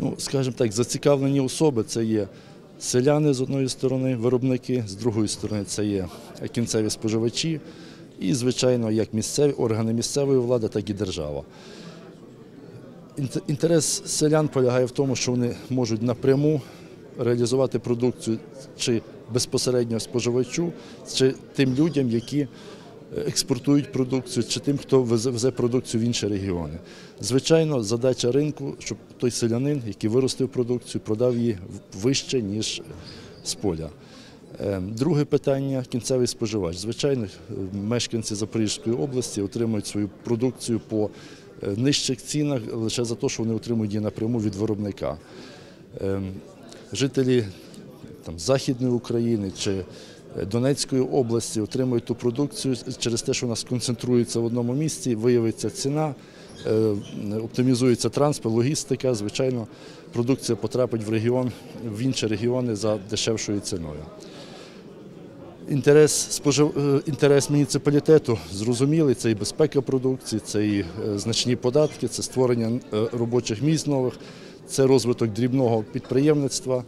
Ну, скажімо так, зацікавлені особи це є селяни з одної сторони, виробники, з другої сторони це є кінцеві споживачі, і, звичайно, як місцеві органи місцевої влади, так і держава. Інтерес селян полягає в тому, що вони можуть напряму реалізувати продукцію чи безпосередньо споживачу, чи тим людям, які експортують продукцію, чи тим, хто везе, продукцію в інші регіони. Звичайно, задача ринку, щоб той селянин, який виростив продукцію, продав її вище, ніж з поля. Е, Друге питання кінцевий споживач. Звичайно, е, мешканці Запорізької області отримують свою продукцію по е, нижчих цінах лише за те, що вони отримують її напряму від виробника. Е, Жителі там, Західної України чи Донецької області отримують ту продукцію через те, що вона сконцентрується в одному місці, виявиться ціна, е, оптимізується транспорт, логістика. Звичайно, продукція потрапить в регіон, в інші регіони за дешевшою ціною. Інтерес, спожив... е, інтерес муніципалітету зрозумілий, це і безпека продукції, це і е, значні податки, це створення робочих місць нових, це розвиток дрібного підприємництва,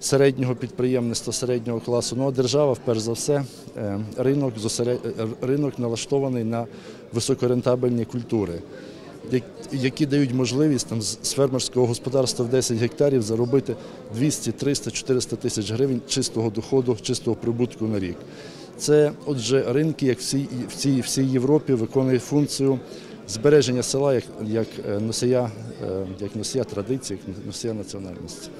середнього підприємництва, середнього класу. Ну а держава, перш за все, е, ринок, е, ринок налаштований на високорентабельні культури, які дають можливість там, з фермерського господарства в 10 гектарів заробити 200, 300, 400 тисяч гривень чистого доходу, чистого прибутку на рік. Це, отже, ринки, як всій, в цій всій Європі, виконують функцію збереження села як, як е, носія, як носія традицій, як носія національності.